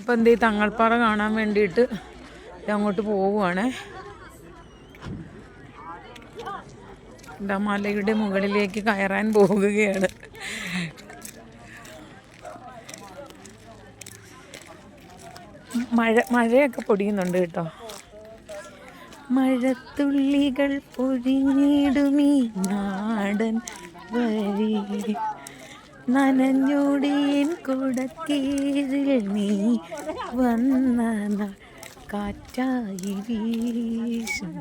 ഇപ്പം എന്ത് ഈ തങ്ങൾപ്പാറ കാണാൻ വേണ്ടിയിട്ട് അങ്ങോട്ട് പോവുകയാണേ എന്താ മലയുടെ മുകളിലേക്ക് കയറാൻ പോകുകയാണ്. മഴ മഴയൊക്കെ പൊടിയുന്നുണ്ട് കേട്ടോ. മഴത്തുള്ളികൾ പൊഴിഞ്ഞിടുമീ നാടൻ വഴി. നനഞ്ഞോടിയൻ കൊടക്കീഴിൽ നീ വന്ന കാറ്റായി വീശും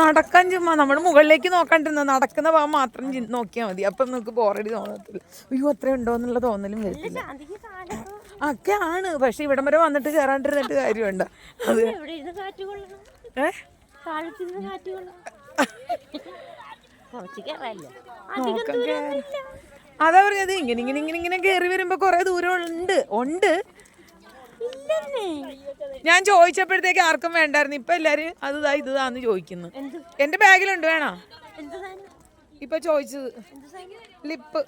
നടക്കാൻ ചുമ്മാ നമ്മൾ മുകളിലേക്ക് നോക്കാണ്ടിരുന്ന നടക്കുന്ന ഭാഗം മാത്രം നോക്കിയാൽ മതി. അപ്പം നമുക്ക് ബോറടി തോന്നത്തില്ല. അയ്യോ അത്ര ഉണ്ടോ എന്നുള്ള തോന്നലും വരത്തില്ല. ഒക്കെ ആണ്. പക്ഷെ ഇവിടം വരെ വന്നിട്ട് കയറാണ്ടിരുന്നിട്ട് കാര്യമുണ്ട്. അത്. അതാ പറഞ്ഞത് ഇങ്ങനെ ഇങ്ങനെ ഇങ്ങനെ ഇങ്ങനെ കയറി വരുമ്പോ കൊറേ ദൂരം ഉണ്ട്. ഉണ്ട് ഞാൻ ചോദിച്ചപ്പോഴത്തേക്ക് ആർക്കും വേണ്ടായിരുന്നു. ഇപ്പൊ എല്ലാരും അത് ഇതാ ഇത് ഇതാന്ന് ചോദിക്കുന്നു. എന്റെ ബാഗിലുണ്ട് വേണോ? ഇപ്പൊ ചോദിച്ചത് ലിപ്പ്.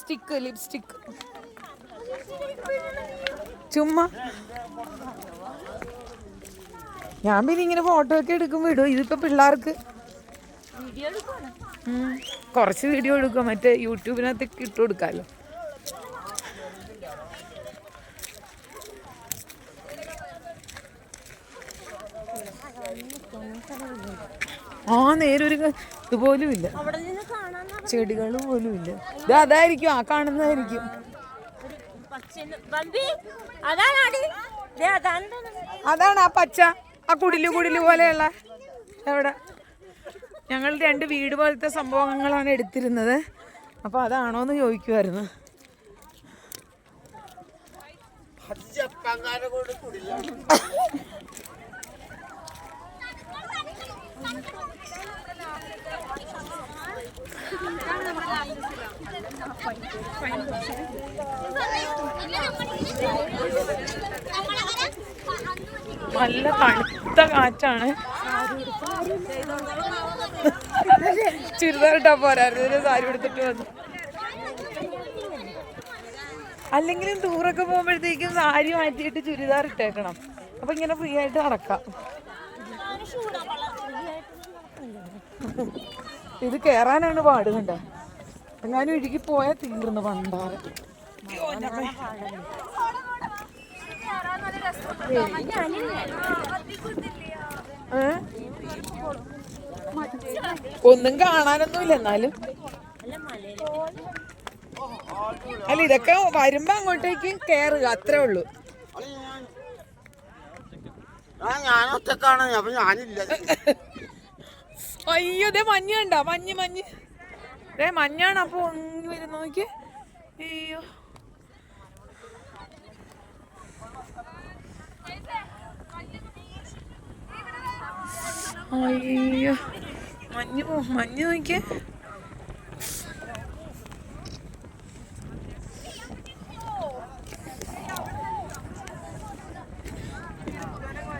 Stick lipstick. ചുമ്മാ. ഞാൻ പിന്നെ ഇങ്ങനെ ഫോട്ടോ ഒക്കെ എടുക്കും വിടും ഇതിപ്പോ പിള്ളേർക്ക്. കുറച്ച് വീഡിയോ എടുക്കുക മറ്റേ യൂട്യൂബിനകത്തേക്ക് ഇട്ട് കൊടുക്കാലോ. ആ നേരൊരു ഇതുപോലും ഇല്ല ചെടികൾ പോലും ഇല്ല ഇത് അതായിരിക്കും. ആ കാണുന്നതായിരിക്കും. അതാണ് ആ പച്ച ആ കുടിൽ കുടിൽ പോലെയുള്ള എവിടെ? ഞങ്ങൾ രണ്ട് വീട് പോലത്തെ സംഭവങ്ങളാണ് എടുത്തിരുന്നത്. അപ്പോൾ അതാണോ എന്ന് ചോദിക്കുമായിരുന്നു നല്ല തണുത്ത കാറ്റാണ്. ചുരിദാറിട്ടാ പോരായിരുന്നു. സാരി എടുത്തിട്ട് വന്നു. അല്ലെങ്കിലും ടൂറൊക്കെ പോകുമ്പോഴത്തേക്കും സാരി മാറ്റിയിട്ട് ചുരിദാർ ഇട്ടേക്കണം. അപ്പൊ ഇങ്ങനെ ഫ്രീ ആയിട്ട് നടക്കാം. ഇത് കേറാനാണ് പാട് കണ്ട എങ്ങാനും ഒഴുകി പോയാൽ തീർന്നു പണ്ടാറ്? ഒന്നും കാണാനൊന്നുമില്ല എന്നാലും. അല്ല ഇതൊക്കെ വരുമ്പോ അങ്ങോട്ടേക്ക് കേറുക അത്രേ ഉള്ളൂ. അപ്പൊ ഞാനില്ല. അയ്യോ ദേ മഞ്ഞ കണ്ട? മഞ്ഞ് മഞ്ഞ്. ദേ മഞ്ഞാണ് അപ്പൊ ഒന്ന് വരുന്ന നോക്കി അയ്യോ. അയ്യോ. മഞ്ഞ് മഞ്ഞ് നോക്കിയേ.